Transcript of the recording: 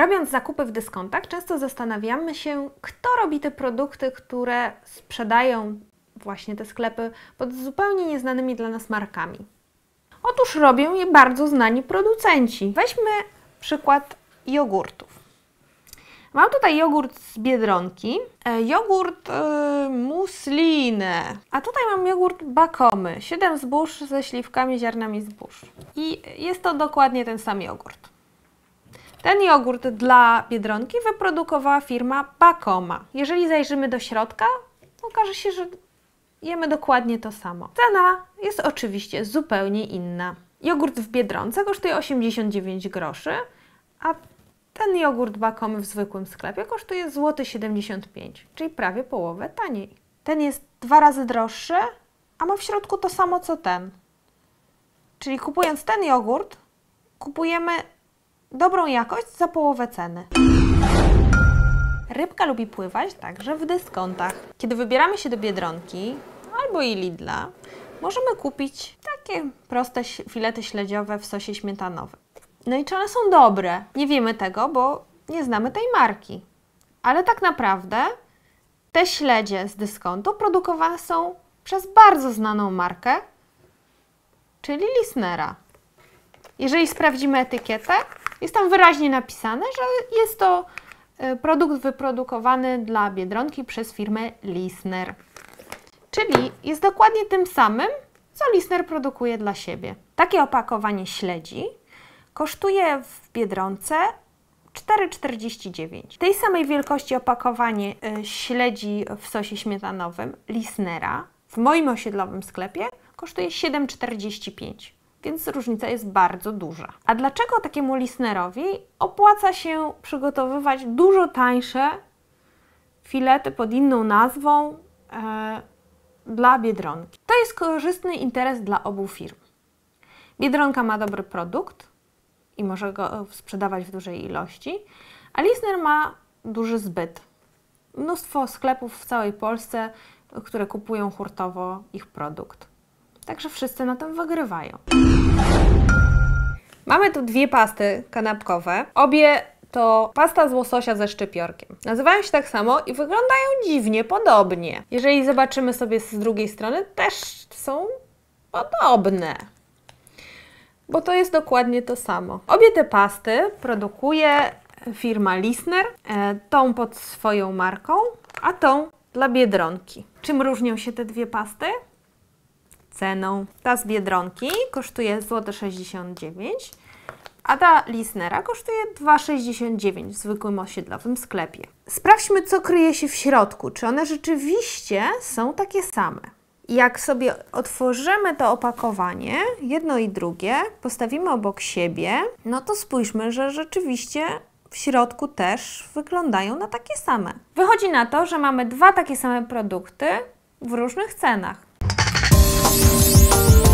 Robiąc zakupy w dyskontach, często zastanawiamy się, kto robi te produkty, które sprzedają właśnie te sklepy pod zupełnie nieznanymi dla nas markami. Otóż robią je bardzo znani producenci. Weźmy przykład jogurtów. Mam tutaj jogurt z Biedronki, e, jogurt muslinę, a tutaj mam jogurt bakomy, 7 zbóż ze śliwkami, ziarnami zbóż. I jest to dokładnie ten sam jogurt. Ten jogurt dla Biedronki wyprodukowała firma Bakoma. Jeżeli zajrzymy do środka, okaże się, że jemy dokładnie to samo. Cena jest oczywiście zupełnie inna. Jogurt w Biedronce kosztuje 89 groszy, a ten jogurt Bakomy w zwykłym sklepie kosztuje złoty 75, czyli prawie połowę taniej. Ten jest dwa razy droższy, a ma w środku to samo co ten. Czyli kupując ten jogurt, kupujemy dobrą jakość za połowę ceny. Rybka lubi pływać także w dyskontach. Kiedy wybieramy się do Biedronki albo i Lidla, możemy kupić takie proste filety śledziowe w sosie śmietanowym. No i czy one są dobre? Nie wiemy tego, bo nie znamy tej marki. Ale tak naprawdę te śledzie z dyskontu produkowane są przez bardzo znaną markę, czyli Lisnera. Jeżeli sprawdzimy etykietę, jest tam wyraźnie napisane, że jest to e, produkt wyprodukowany dla Biedronki przez firmę Lisner. Czyli jest dokładnie tym samym, co Lisner produkuje dla siebie. Takie opakowanie śledzi kosztuje w Biedronce 4,49. Tej samej wielkości opakowanie e, śledzi w sosie śmietanowym Lisnera w moim osiedlowym sklepie kosztuje 7,45 więc różnica jest bardzo duża. A dlaczego takiemu listenerowi opłaca się przygotowywać dużo tańsze filety pod inną nazwą e, dla Biedronki? To jest korzystny interes dla obu firm. Biedronka ma dobry produkt i może go sprzedawać w dużej ilości, a Lisner ma duży zbyt. Mnóstwo sklepów w całej Polsce, które kupują hurtowo ich produkt. Także wszyscy na tym wygrywają. Mamy tu dwie pasty kanapkowe. Obie to pasta z łososia ze szczypiorkiem. Nazywają się tak samo i wyglądają dziwnie podobnie. Jeżeli zobaczymy sobie z drugiej strony, też są podobne. Bo to jest dokładnie to samo. Obie te pasty produkuje firma Lisner, e, tą pod swoją marką, a tą dla Biedronki. Czym różnią się te dwie pasty? Ceną. Ta z Biedronki kosztuje złote 69 a ta Lisnera kosztuje 2,69 w zwykłym osiedlowym sklepie. Sprawdźmy, co kryje się w środku. Czy one rzeczywiście są takie same? Jak sobie otworzymy to opakowanie, jedno i drugie, postawimy obok siebie, no to spójrzmy, że rzeczywiście w środku też wyglądają na takie same. Wychodzi na to, że mamy dwa takie same produkty w różnych cenach. Thank you.